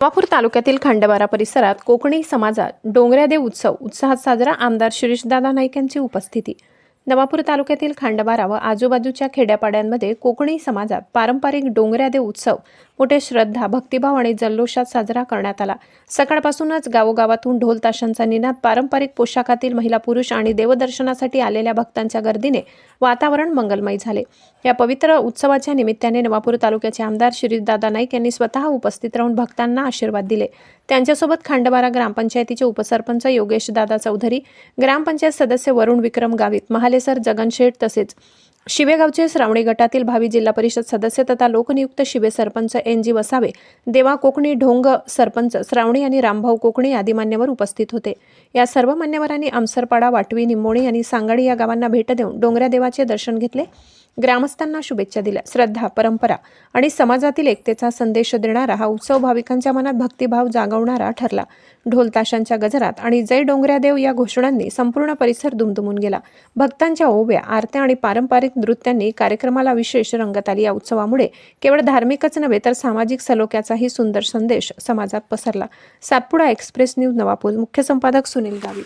नवापूर तालुक्यातील खंडबारा परिसरात कोकणी समाजात डोंगऱ्यादेव उत्सव उत्साहात साजरा आमदार शिरीषदादा नाईक यांची उपस्थिती. नवापूर तालुक्यातील खांडबारा व आजूबाजूच्या खेड्यापाड्यांमध्ये कोकणी समाजात पारंपरिक डोंगऱ्यादेव उत्सव मोठे श्रद्धा भक्तिभाव आणि जल्लोषात साजरा करण्यात आला. सकाळपासूनच गावोगावातून ढोल ताशांचा निनाद पारंपरिक पोशाखातील महिला पुरुष आणि देवदर्शनासाठी आलेल्या भक्तांच्या गर्दीने वातावरण मंगलमय झाले. या पवित्र उत्सवाच्या निमित्ताने नवापूर तालुक्याचे आमदार श्रीदादा नाईक यांनी स्वतः उपस्थित राहून भक्तांना आशीर्वाद दिले. त्यांच्यासोबत खांडबारा ग्रामपंचायतीचे उपसरपंच योगेश दादा चौधरी ग्रामपंचायत सदस्य वरुण विक्रम गावित महालेसर जगनशेठ तसेच. शिवेगावचे श्रावणी गटातील भावी जिल्हा परिषद सदस्य तथा लोकनियुक्त शिवे सरपंच एन जी वसावे देवा कोकणी ढोंग सरपंच श्रावणी आणि रामभाऊ कोकणी आदी मान्यवर उपस्थित होते. या सर्व मान्यवरांनी आमसरपाडा वाटवी निंबोणी आणि सांगडी या गावांना भेट देऊन डोंगऱ्या देवाचे दर्शन घेतले. ग्रामस्थांना शुभेच्छा दिल्या. श्रद्धा परंपरा आणि समाजातील एकतेचा संदेश देणारा हा उत्सव भाविकांच्या मनात भक्तिभाव जागवणारा ठरला. ढोलताशांच्या गजरात आणि जय डोंगऱ्यादेव या घोषणांनी संपूर्ण परिसर दुमदुमून गेला. भक्तांच्या ओव्या आरत्या आणि पारंपरिक नृत्यांनी कार्यक्रमाला विशेष रंगत आली. या उत्सवामुळे केवळ धार्मिकच नव्हे तर सामाजिक सलोख्याचाही सुंदर संदेश समाजात पसरला. Satpuda express news Navapur. मुख्य संपादक सुनील गावी